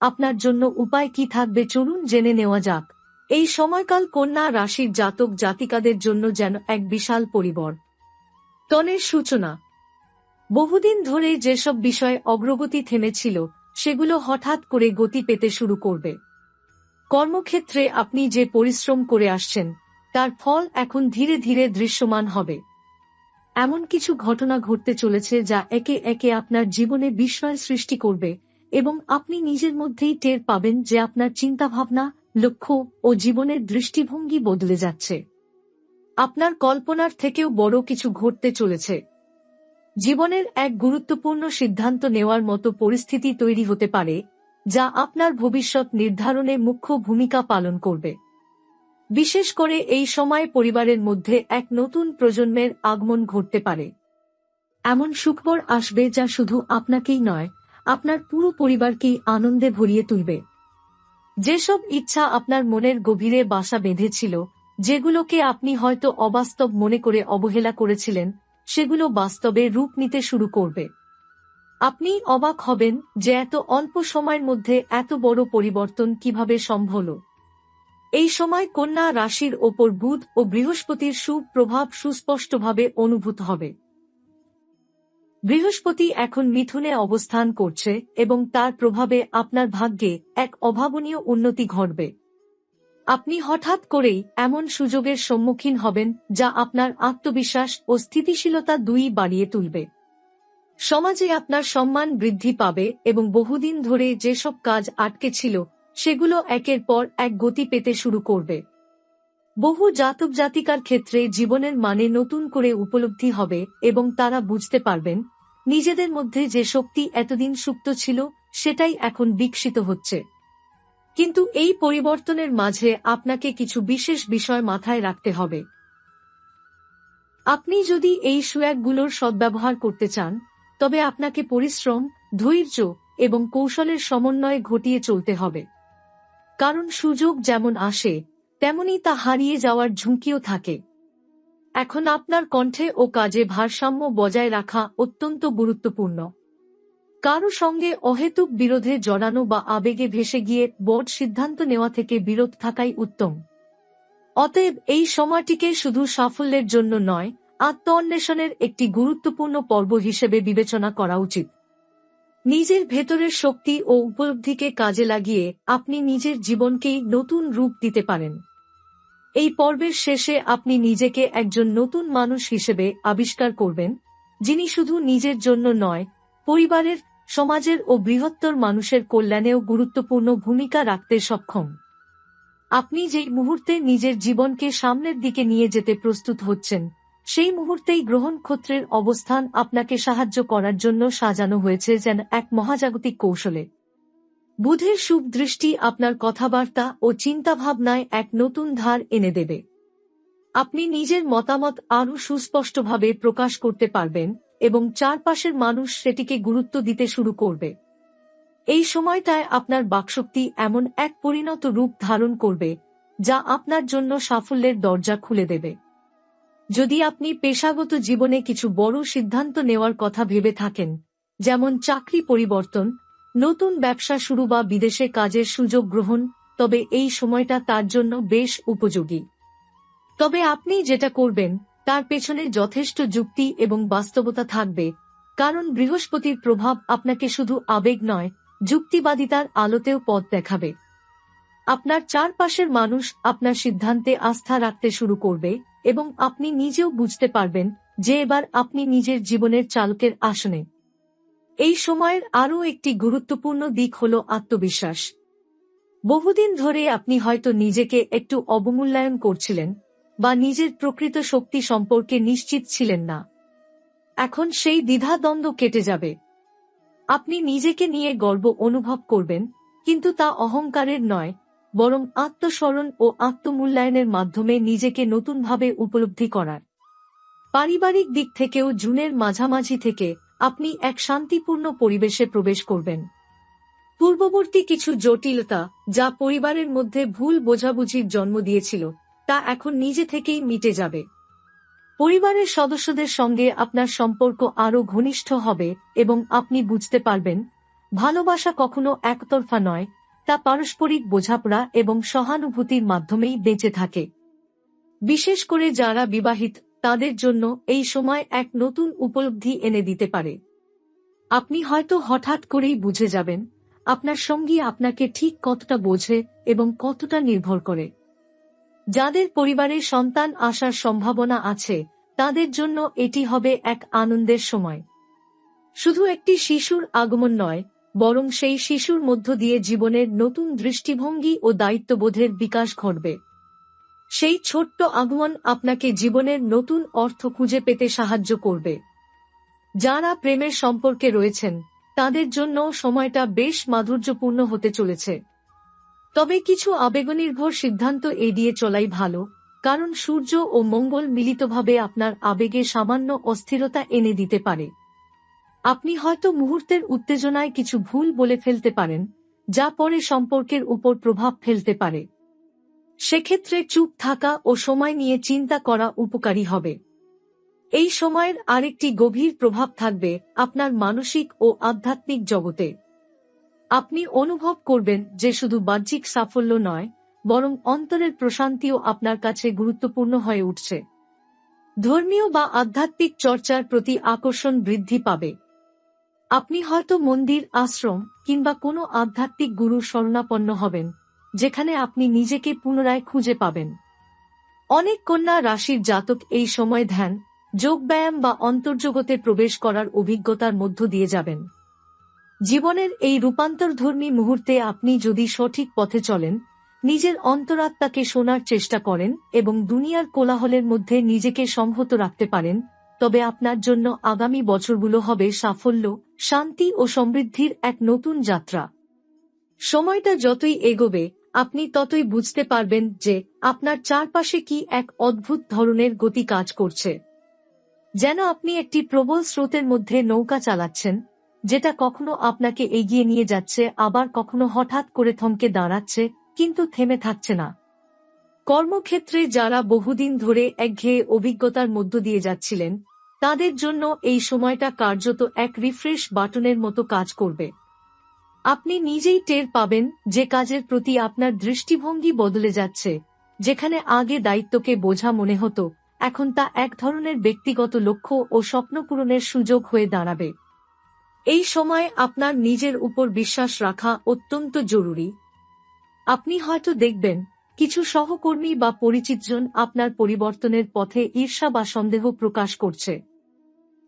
আপনার জন্য উপায় কি থাকবে চলুন জেনে নেওয়া যাক। এই সময়কাল কন্যা রাশির জাতক জাতিকাদের জন্য যেন এক বিশাল পরিবর। তনের সূচনা। বহুদিন ধরে যেসব বিষয় অগ্রগতি থেমেছিল, সেগুলো হঠাৎ করে গতি পেতে শুরু করবে। কর্মক্ষেত্রে আপনি যে পরিশ্রম করে আসছেন, তার ফল এখন ধীরে ধীরে দৃশ্যমান হবে। এমন কিছু ঘটনা ঘটতে চলেছে যা একে একে আপনার জীবনে বিস্ময় সৃষ্টি করবে এবং আপনি নিজের মধ্যেই টের পাবেন যে আপনার চিন্তাভাবনা, লক্ষ্য ও জীবনের দৃষ্টিভঙ্গি বদলে যাচ্ছে। আপনার কল্পনার থেকেও বড় কিছু ঘটতে চলেছে। জীবনের এক গুরুত্বপূর্ণ সিদ্ধান্ত নেওয়ার মতো পরিস্থিতি তৈরি হতে পারে, যা আপনার ভবিষ্যৎ নির্ধারণে মুখ্য ভূমিকা পালন করবে। বিশেষ করে এই সময় পরিবারের মধ্যে এক নতুন প্রজন্মের আগমন ঘটতে পারে। এমন সুখবর আসবে যা শুধু আপনাকেই নয় আপনার পুরো পরিবারকেই আনন্দে ভরিয়ে তুলবে। যেসব ইচ্ছা আপনার মনের গভীরে বাসা বেঁধেছিল, যেগুলোকে আপনি হয়তো অবাস্তব মনে করে অবহেলা করেছিলেন, সেগুলো বাস্তবে রূপ নিতে শুরু করবে। আপনি অবাক হবেন যে এত অল্প সময়ের মধ্যে এত বড় পরিবর্তন কীভাবে সম্ভব এই সময় কন্যা রাশির ওপর বুধ ও বৃহস্পতির সুপ্রভাব সুস্পষ্টভাবে অনুভূত হবে। বৃহস্পতি এখন মিথুনে অবস্থান করছে এবং তার প্রভাবে আপনার ভাগ্যে এক অভাবনীয় উন্নতি ঘটবে। আপনি হঠাৎ করেই এমন সুযোগের সম্মুখীন হবেন যা আপনার আত্মবিশ্বাস ও স্থিতিশীলতা দুই বাড়িয়ে তুলবে। সমাজে আপনার সম্মান বৃদ্ধি পাবে এবং বহুদিন ধরে যেসব কাজ আটকে ছিল, সেগুলো একের পর এক গতি পেতে শুরু করবে। বহু জাতক জাতিকার ক্ষেত্রে জীবনের মানে নতুন করে উপলব্ধি হবে এবং তারা বুঝতে পারবেন নিজেদের মধ্যে যে শক্তি এতদিন সুপ্ত ছিল, সেটাই এখন বিকশিত হচ্ছে। কিন্তু এই পরিবর্তনের মাঝে আপনাকে কিছু বিশেষ বিষয় মাথায় রাখতে হবে। আপনি যদি এই সুয়াকগুলোর সদ্ব্যবহার করতে চান, তবে আপনাকে পরিশ্রম, ধৈর্য এবং কৌশলের সমন্বয়ে ঘটিয়ে চলতে হবে। কারণ সুযোগ যেমন আসে, তেমনি তা হারিয়ে যাওয়ার ঝুঁকিও থাকে। এখন আপনার কণ্ঠে ও কাজে ভারসাম্য বজায় রাখা অত্যন্ত গুরুত্বপূর্ণ। কারও সঙ্গে অহেতুক বিরোধে জড়ানো বা আবেগে ভেসে গিয়ে বড় সিদ্ধান্ত নেওয়া থেকে বিরত থাকাই উত্তম। অতএব এই সময়টিকে শুধু সাফল্যের জন্য নয় আত্ম অন্বেষণের একটি গুরুত্বপূর্ণ পর্ব হিসেবে বিবেচনা করা উচিত। নিজের ভেতরের শক্তি ও উপলব্ধিকে কাজে লাগিয়ে আপনি নিজের জীবনকেই নতুন রূপ দিতে পারেন। এই পর্বের শেষে আপনি নিজেকে একজন নতুন মানুষ হিসেবে আবিষ্কার করবেন, যিনি শুধু নিজের জন্য নয়, পরিবারের, সমাজের ও বৃহত্তর মানুষের কল্যাণেও গুরুত্বপূর্ণ ভূমিকা রাখতে সক্ষম। আপনি যেই মুহূর্তে নিজের জীবনকে সামনের দিকে নিয়ে যেতে প্রস্তুত হচ্ছেন, সেই মুহূর্তেই গ্রহণ ক্ষত্রের অবস্থান আপনাকে সাহায্য করার জন্য সাজানো হয়েছে যেন এক মহাজাগতিক কৌশলে। বুধের শুভ দৃষ্টি আপনার কথাবার্তা ও চিন্তাভাবনায় এক নতুন ধার এনে দেবে। আপনি নিজের মতামত আরও সুস্পষ্টভাবে প্রকাশ করতে পারবেন এবং চারপাশের মানুষ সেটিকে গুরুত্ব দিতে শুরু করবে। এই সময়টায় আপনার বাকশক্তি এমন এক পরিণত রূপ ধারণ করবে, যা আপনার জন্য সাফল্যের দরজা খুলে দেবে। যদি আপনি পেশাগত জীবনে কিছু বড় সিদ্ধান্ত নেওয়ার কথা ভেবে থাকেন, যেমন চাকরি পরিবর্তন নতুন ব্যবসা শুরু বা বিদেশে কাজের সুযোগ গ্রহণ, তবে এই সময়টা তার জন্য বেশ উপযোগী। তবে আপনি যেটা করবেন, তার পেছনে যথেষ্ট যুক্তি এবং বাস্তবতা থাকবে, কারণ বৃহস্পতির প্রভাব আপনাকে শুধু আবেগ নয়, যুক্তিবাদিতার আলোতেও পথ দেখাবে। আপনার চারপাশের মানুষ আপনার সিদ্ধান্তে আস্থা রাখতে শুরু করবে এবং আপনি নিজেও বুঝতে পারবেন যে এবার আপনি নিজের জীবনের চালকের আসনে। এই সময়ের আরও একটি গুরুত্বপূর্ণ দিক হল আত্মবিশ্বাস। বহুদিন ধরে আপনি হয়তো নিজেকে একটু অবমূল্যায়ন করছিলেন বা নিজের প্রকৃত শক্তি সম্পর্কে নিশ্চিত ছিলেন না। এখন সেই দ্বিধাদ্বন্দ্ব কেটে যাবে। আপনি নিজেকে নিয়ে গর্ব অনুভব করবেন, কিন্তু তা অহংকারের নয়, বরং আত্মস্মরণ ও আত্মমূল্যায়নের মাধ্যমে নিজেকে নতুনভাবে উপলব্ধি করার। পারিবারিক দিক থেকেও জুনের মাঝামাঝি থেকে আপনি এক শান্তিপূর্ণ পরিবেশে প্রবেশ করবেন। পূর্ববর্তী কিছু জটিলতা যা পরিবারের মধ্যে ভুল বোঝাবুঝির জন্ম দিয়েছিল, তা এখন নিজে থেকেই মিটে যাবে। পরিবারের সদস্যদের সঙ্গে আপনার সম্পর্ক আরও ঘনিষ্ঠ হবে এবং আপনি বুঝতে পারবেন, ভালোবাসা কখনো একতরফা নয়, তা পারস্পরিক বোঝাপড়া এবং সহানুভূতির মাধ্যমেই বেঁচে থাকে। বিশেষ করে যারা বিবাহিত তাদের জন্য এই সময় এক নতুন উপলব্ধি এনে দিতে পারে। আপনি হয়তো হঠাৎ করেই বুঝে যাবেন, আপনার সঙ্গী আপনাকে ঠিক কতটা বোঝে এবং কতটা নির্ভর করে। যাদের পরিবারে সন্তান আসার সম্ভাবনা আছে, তাদের জন্য এটি হবে এক আনন্দের সময়। শুধু একটি শিশুর আগমন নয়, বরং সেই শিশুর মধ্য দিয়ে জীবনের নতুন দৃষ্টিভঙ্গি ও দায়িত্ববোধের বিকাশ ঘটবে। সেই ছোট্ট আগমন আপনাকে জীবনের নতুন অর্থ খুঁজে পেতে সাহায্য করবে। যারা প্রেমের সম্পর্কে রয়েছেন, তাদের জন্য সময়টা বেশ মাধুর্যপূর্ণ হতে চলেছে। তবে কিছু আবেগনির্ভর সিদ্ধান্ত এড়িয়ে চলাই ভালো, কারণ সূর্য ও মঙ্গল মিলিতভাবে আপনার আবেগে সামান্য অস্থিরতা এনে দিতে পারে। আপনি হয়তো মুহূর্তের উত্তেজনায় কিছু ভুল বলে ফেলতে পারেন, যা পরে সম্পর্কের উপর প্রভাব ফেলতে পারে। সেক্ষেত্রে চুপ থাকা ও সময় নিয়ে চিন্তা করা উপকারী হবে। এই সময়ের আরেকটি গভীর প্রভাব থাকবে আপনার মানসিক ও আধ্যাত্মিক জগতে। আপনি অনুভব করবেন যে শুধু বাহ্যিক সাফল্য নয়, বরং অন্তরের প্রশান্তিও আপনার কাছে গুরুত্বপূর্ণ হয়ে উঠছে। ধর্মীয় বা আধ্যাত্মিক চর্চার প্রতি আকর্ষণ বৃদ্ধি পাবে। আপনি হয়তো মন্দির, আশ্রম কিংবা কোনো আধ্যাত্মিক গুরু শরণাপন্ন হবেন। যেখানে আপনি নিজেকে পুনরায় খুঁজে পাবেন। অনেক কন্যা রাশির জাতক এই সময় ধ্যান যোগব্যায়াম বা অন্তর্জগতে প্রবেশ করার অভিজ্ঞতার মধ্য দিয়ে যাবেন। জীবনের এই রূপান্তরধর্মী মুহূর্তে আপনি যদি সঠিক পথে চলেন, নিজের অন্তরাত্মাকে শোনার চেষ্টা করেন এবং দুনিয়ার কোলাহলের মধ্যে নিজেকে সংহত রাখতে পারেন, তবে আপনার জন্য আগামী বছরগুলো হবে সাফল্য, শান্তি ও সমৃদ্ধির এক নতুন যাত্রা। সময়টা যতই এগোবে আপনি ততই বুঝতে পারবেন যে আপনার চারপাশে কি এক অদ্ভুত ধরনের গতি কাজ করছে। যেন আপনি একটি প্রবল স্রোতের মধ্যে নৌকা চালাচ্ছেন, যেটা কখনো আপনাকে এগিয়ে নিয়ে যাচ্ছে, আবার কখনো হঠাৎ করে থমকে দাঁড়াচ্ছে, কিন্তু থেমে থাকছে না। কর্মক্ষেত্রে যারা বহুদিন ধরে একঘেয়ে অভিজ্ঞতার মধ্য দিয়ে যাচ্ছিলেন, তাদের জন্য এই সময়টা কার্যত এক রিফ্রেশ বাটনের মতো কাজ করবে। আপনি নিজেই টের পাবেন যে কাজের প্রতি আপনার দৃষ্টিভঙ্গি বদলে যাচ্ছে, যেখানে আগে দায়িত্বকে বোঝা মনে হতো, এখন তা এক ধরনের ব্যক্তিগত লক্ষ্য ও স্বপ্ন পূরণের সুযোগ হয়ে দাঁড়াবে। এই সময় আপনার নিজের উপর বিশ্বাস রাখা অত্যন্ত জরুরি। আপনি হয়তো দেখবেন, কিছু সহকর্মী বা পরিচিতজন আপনার পরিবর্তনের পথে ঈর্ষা বা সন্দেহ প্রকাশ করছে।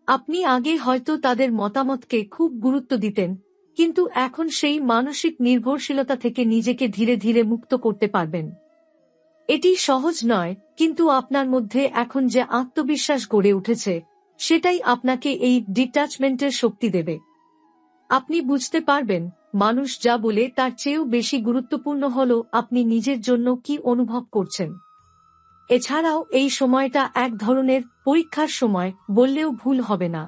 আপনি আগে হয়তো তাদের মতামতকে খুব গুরুত্ব দিতেন কিন্তু এখন সেই মানসিক নির্ভরশীলতা থেকে নিজেকে ধীরে ধীরে মুক্ত করতে পারবেন। এটি সহজ নয়, কিন্তু আপনার মধ্যে এখন যে আত্মবিশ্বাস গড়ে উঠেছে, সেটাই আপনাকে এই ডিটাচমেন্টের শক্তি দেবে। আপনি বুঝতে পারবেন, মানুষ যা বলে তার চেয়েও বেশি গুরুত্বপূর্ণ হল আপনি নিজের জন্য কি অনুভব করছেন। এছাড়াও এই সময়টা এক ধরনের পরীক্ষার সময়, বললেও ভুল হবে না।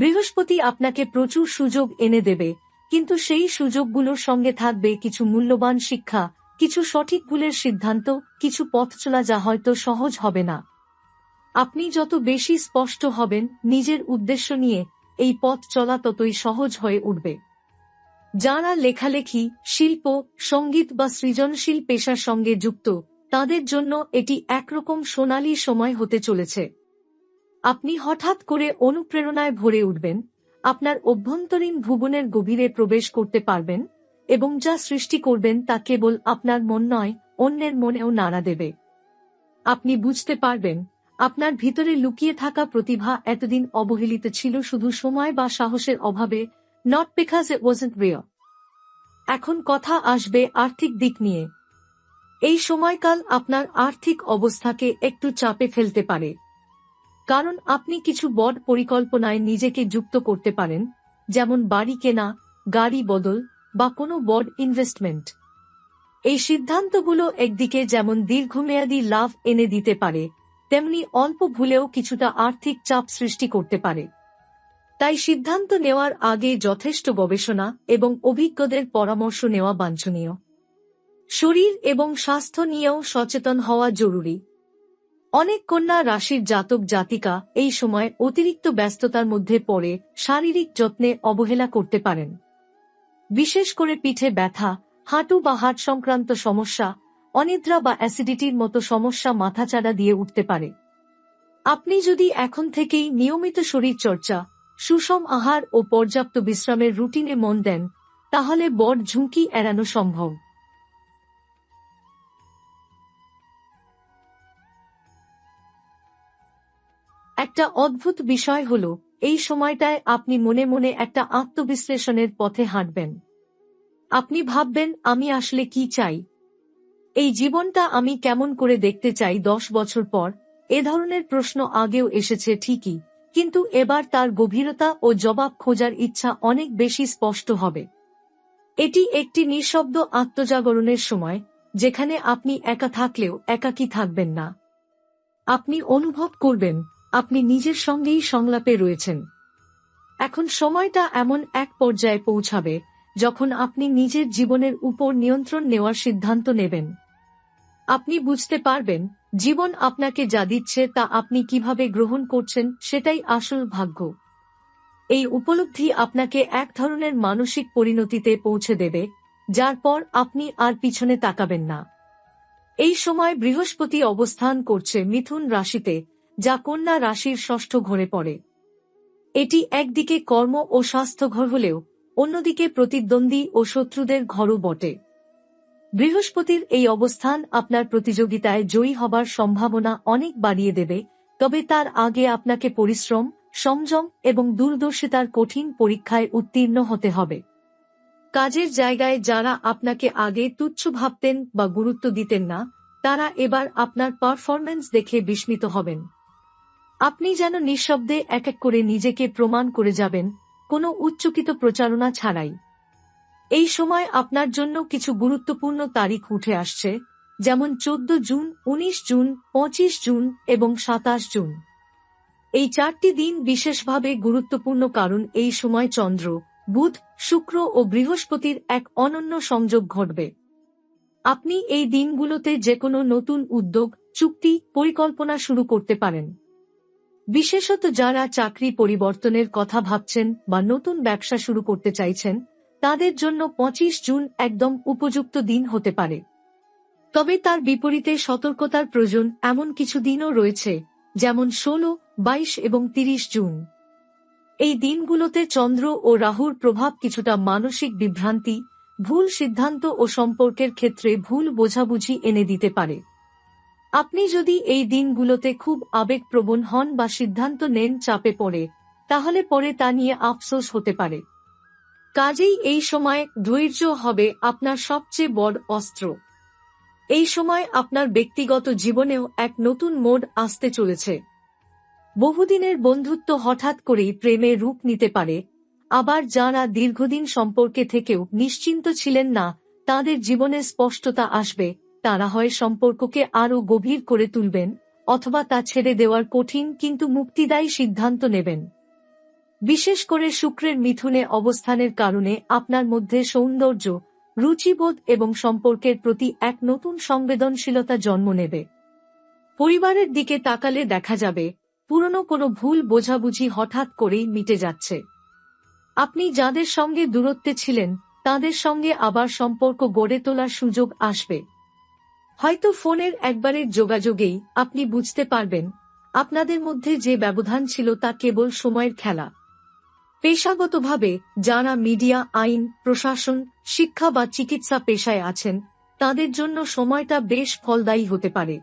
বৃহস্পতি আপনাকে প্রচুর সুযোগ এনে দেবে, কিন্তু সেই সুযোগগুলোর সঙ্গে থাকবে কিছু মূল্যবান শিক্ষা, কিছু সঠিক ভুলের সিদ্ধান্ত, কিছু পথ চলা যা হয়তো সহজ হবে না। আপনি যত বেশি স্পষ্ট হবেন, নিজের উদ্দেশ্য নিয়ে এই পথ চলা ততই সহজ হয়ে উঠবে। যারা লেখালেখি, শিল্প, সংগীত বা সৃজনশীল পেশার সঙ্গে যুক্ত, তাদের জন্য এটি একরকম সোনালী সময় হতে চলেছে। আপনি হঠাৎ করে অনুপ্রেরণায় ভরে উঠবেন, আপনার অভ্যন্তরীণ ভুবনের গভীরে প্রবেশ করতে পারবেন এবং যা সৃষ্টি করবেন তা কেবল আপনার মন নয়, অন্যের মনেও নাড়া দেবে। আপনি বুঝতে পারবেন, আপনার ভিতরে লুকিয়ে থাকা প্রতিভা এতদিন অবহেলিত ছিল শুধু সময় বা সাহসের অভাবে not because it wasn't real এখন কথা আসবে আর্থিক দিক নিয়ে। এই সময়কাল আপনার আর্থিক অবস্থাকে একটু চাপে ফেলতে পারে। কারণ আপনি কিছু বড় পরিকল্পনায় নিজেকে যুক্ত করতে পারেন, যেমন বাড়ি কেনা, গাড়ি বদল, বা কোনো বড় ইনভেস্টমেন্ট এই সিদ্ধান্তগুলো একদিকে যেমন দীর্ঘমেয়াদী লাভ এনে দিতে পারে, তেমনি অল্প ভুলেও কিছুটা আর্থিক চাপ সৃষ্টি করতে পারে। তাই সিদ্ধান্ত নেওয়ার আগে যথেষ্ট গবেষণা এবং অভিজ্ঞদের পরামর্শ নেওয়া বাঞ্ছনীয়। শরীর এবং স্বাস্থ্য নিয়েও সচেতন হওয়া জরুরি। অনেক কন্যা রাশির জাতক জাতিকা এই সময় অতিরিক্ত ব্যস্ততার মধ্যে পড়ে শারীরিক যত্নে অবহেলা করতে পারেন। বিশেষ করে পিঠে ব্যথা, হাঁটু বা হাট সংক্রান্ত সমস্যা, অনিদ্রা বা অ্যাসিডিটির মতো সমস্যা মাথাচাড়া দিয়ে উঠতে পারে। আপনি যদি এখন থেকেই নিয়মিত শরীর চর্চা সুষম আহার ও পর্যাপ্ত বিশ্রামের রুটিনে মন দেন, তাহলে বড় ঝুঁকি এড়ানো সম্ভব। একটা অদ্ভুত বিষয় হল, এই সময়টায় আপনি মনে মনে একটা আত্মবিশ্লেষণের পথে হাঁটবেন। আপনি ভাববেন, আমি আসলে কি চাই? এই জীবনটা আমি কেমন করে দেখতে চাই দশ বছর পর? এ ধরনের প্রশ্ন আগেও এসেছে ঠিকই, কিন্তু এবার তার গভীরতা ও জবাব খোঁজার ইচ্ছা অনেক বেশি স্পষ্ট হবে। এটি একটি নিঃশব্দ আত্মজাগরণের সময়, যেখানে আপনি একা থাকলেও একাকী থাকবেন না। আপনি অনুভব করবেন আপনি নিজের সঙ্গেই সংলাপে রয়েছেন। এখন সময়টা এমন এক পর্যায়ে পৌঁছাবে, যখন আপনি নিজের জীবনের উপর নিয়ন্ত্রণ নেওয়ার সিদ্ধান্ত নেবেন। আপনি বুঝতে পারবেন, জীবন আপনাকে যা দিচ্ছে তা আপনি কীভাবে গ্রহণ করছেন সেটাই আসল ভাগ্য। এই উপলব্ধি আপনাকে এক ধরনের মানসিক পরিণতিতে পৌঁছে দেবে, যার পর আপনি আর পিছনে তাকাবেন না। এই সময় বৃহস্পতি অবস্থান করছে মিথুন রাশিতে যা কন্যা রাশির ষষ্ঠ ঘরে পড়ে। এটি একদিকে কর্ম ও স্বাস্থ্য ঘর হলেও অন্যদিকে প্রতিদ্বন্দ্বী ও শত্রুদের ঘরও বটে। বৃহস্পতির এই অবস্থান আপনার প্রতিযোগিতায় জয়ী হবার সম্ভাবনা অনেক বাড়িয়ে দেবে, তবে তার আগে আপনাকে পরিশ্রম, সংযম এবং দূরদর্শিতার কঠিন পরীক্ষায় উত্তীর্ণ হতে হবে। কাজের জায়গায় যারা আপনাকে আগে তুচ্ছ ভাবতেন বা গুরুত্ব দিতেন না, তারা এবার আপনার পারফরম্যান্স দেখে বিস্মিত হবেন। আপনি যেন নিঃশব্দে এক এক করে নিজেকে প্রমাণ করে যাবেন, কোনো উচ্চকিত প্রচারণা ছাড়াই। এই সময় আপনার জন্য কিছু গুরুত্বপূর্ণ তারিখ উঠে আসছে, যেমন চোদ্দ জুন ১৯ জুন, পঁচিশ জুন এবং সাতাশ জুন। এই চারটি দিন বিশেষভাবে গুরুত্বপূর্ণ কারণ এই সময় চন্দ্র, বুধ, শুক্র ও বৃহস্পতির এক অনন্য সংযোগ ঘটবে। আপনি এই দিনগুলোতে যে কোনো নতুন উদ্যোগ, চুক্তি, পরিকল্পনা শুরু করতে পারেন। বিশেষত যারা চাকরি পরিবর্তনের কথা ভাবছেন বা নতুন ব্যবসা শুরু করতে চাইছেন, তাদের জন্য পঁচিশ জুন একদম উপযুক্ত দিন হতে পারে। তবে তার বিপরীতে সতর্কতার প্রয়োজন এমন কিছু দিনও রয়েছে, যেমন ষোলো, বাইশ এবং তিরিশ জুন। এই দিনগুলোতে চন্দ্র ও রাহুর প্রভাব কিছুটা মানসিক বিভ্রান্তি, ভুল সিদ্ধান্ত ও সম্পর্কের ক্ষেত্রে ভুল বোঝাবুঝি এনে দিতে পারে। আপনি যদি এই দিনগুলোতে খুব আবেগপ্রবণ হন বা সিদ্ধান্ত নেন চাপে পড়ে, তাহলে পরে তা নিয়ে আফসোস হতে পারে। কাজেই এই সময় ধৈর্য হবে আপনার সবচেয়ে বড় অস্ত্র। এই সময় আপনার ব্যক্তিগত জীবনেও এক নতুন মোড আসতে চলেছে। বহুদিনের বন্ধুত্ব হঠাৎ করেই প্রেমে রূপ নিতে পারে, আবার যারা দীর্ঘদিন সম্পর্কে থেকেও নিশ্চিন্ত ছিলেন না, তাদের জীবনে স্পষ্টতা আসবে তারা হয় সম্পর্ককে আরও গভীর করে তুলবেন, অথবা তা ছেড়ে দেওয়ার কঠিন কিন্তু মুক্তিদায়ী সিদ্ধান্ত নেবেন। বিশেষ করে শুক্রের মিথুনে অবস্থানের কারণে আপনার মধ্যে সৌন্দর্য, রুচিবোধ এবং সম্পর্কের প্রতি এক নতুন সংবেদনশীলতা জন্ম নেবে। পরিবারের দিকে তাকালে দেখা যাবে, পুরনো কোনো ভুল বোঝাবুঝি হঠাৎ করেই মিটে যাচ্ছে। আপনি যাদের সঙ্গে দূরত্বে ছিলেন, তাদের সঙ্গে আবার সম্পর্ক গড়ে তোলার সুযোগ আসবে। হয়তো ফোনের একবারের যোগাযোগেই আপনি বুঝতে পারবেন আপনাদের মধ্যে যে ব্যবধান ছিল তা কেবল সময়ের খেলা। পেশাগতভাবে যারা মিডিয়া, আইন, প্রশাসন, শিক্ষা বা চিকিৎসা পেশায় আছেন, তাদের জন্য সময়টা বেশ ফলদায়ী হতে পারে।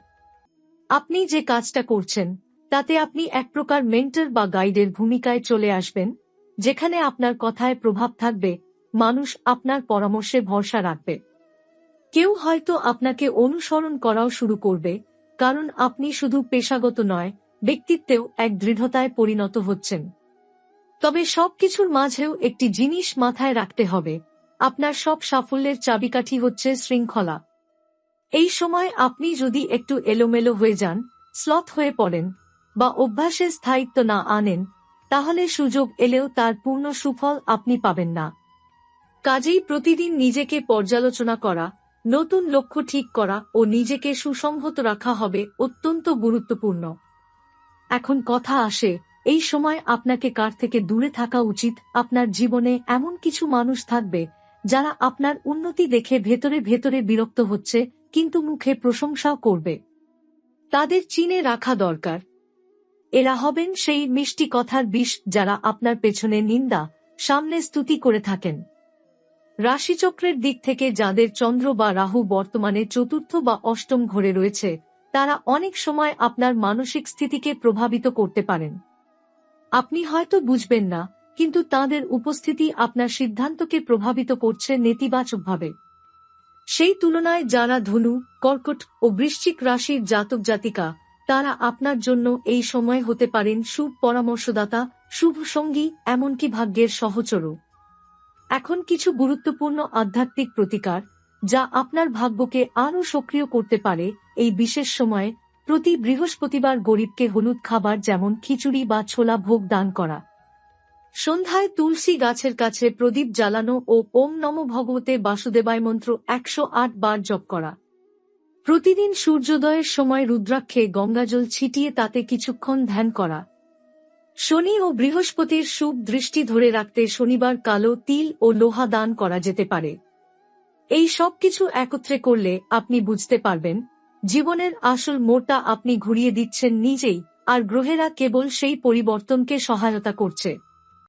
আপনি যে কাজটা করছেন, তাতে আপনি এক প্রকার মেন্টর বা গাইডের ভূমিকায় চলে আসবেন, যেখানে আপনার কথায় প্রভাব থাকবে, মানুষ আপনার পরামর্শে ভরসা রাখবে। কেউ হয়তো আপনাকে অনুসরণ করাও শুরু করবে, কারণ আপনি শুধু পেশাগত নয়, ব্যক্তিত্বেও এক দৃঢ়তায় পরিণত হচ্ছেন। তবে সবকিছুর মাঝেও একটি জিনিস মাথায় রাখতে হবে, আপনার সব সাফল্যের চাবিকাঠি হচ্ছে শৃঙ্খলা। এই সময় আপনি যদি একটু এলোমেলো হয়ে যান, স্লথ হয়ে পড়েন, বা অভ্যাসে স্থায়িত্ব না আনেন, তাহলে সুযোগ এলেও তার পূর্ণ সুফল আপনি পাবেন না। কাজেই প্রতিদিন নিজেকে পর্যালোচনা করা নতুন লক্ষ্য ঠিক করা ও নিজেকে সুসংহত রাখা হবে অত্যন্ত গুরুত্বপূর্ণ। এখন কথা আসে, এই সময় আপনাকে কার থেকে দূরে থাকা উচিত? আপনার জীবনে এমন কিছু মানুষ থাকবে যারা আপনার উন্নতি দেখে ভেতরে ভেতরে বিরক্ত হচ্ছে, কিন্তু মুখে প্রশংসাও করবে। তাদের চিনে রাখা দরকার। এরা হবেন সেই মিষ্টি কথার বিষ যারা আপনার পেছনে নিন্দা, সামনে স্তুতি করে থাকেন। রাশিচক্রের দিক থেকে যাদের চন্দ্র বা রাহু বর্তমানে চতুর্থ বা অষ্টম ঘরে রয়েছে, তারা অনেক সময় আপনার মানসিক স্থিতিকে প্রভাবিত করতে পারেন। আপনি হয়তো বুঝবেন না, কিন্তু তাদের উপস্থিতি আপনার সিদ্ধান্তকে প্রভাবিত করছে নেতিবাচকভাবে। সেই তুলনায় যারা ধনু, কর্কট ও বৃশ্চিক রাশির জাতক জাতিকা, তারা আপনার জন্য এই সময় হতে পারেন শুভ পরামর্শদাতা, শুভ সঙ্গী, এমনকি ভাগ্যের সহচরও। এখন কিছু গুরুত্বপূর্ণ আধ্যাত্মিক প্রতিকার, যা আপনার ভাগ্যকে আরও সক্রিয় করতে পারে এই বিশেষ সময়ে প্রতি বৃহস্পতিবার গরিবকে হলুদ খাবার যেমন খিচুড়ি বা ছোলা ভোগ দান করা। সন্ধ্যায় তুলসী গাছের কাছে প্রদীপ জ্বালানো ও ওম নম ভগবতে বাসুদেবায় মন্ত্র একশো আট বার জপ করা। প্রতিদিন সূর্যোদয়ের সময় রুদ্রাক্ষে গঙ্গাজল ছিটিয়ে তাতে কিছুক্ষণ ধ্যান করা। শনি ও বৃহস্পতির শুভ দৃষ্টি ধরে রাখতে শনিবার কালো তিল ও লোহা দান করা যেতে পারে। এই সব কিছু একত্রে করলে আপনি বুঝতে পারবেন, জীবনের আসল মোটা আপনি ঘুরিয়ে দিচ্ছেন নিজেই, আর গ্রহেরা কেবল সেই পরিবর্তনকে সহায়তা করছে।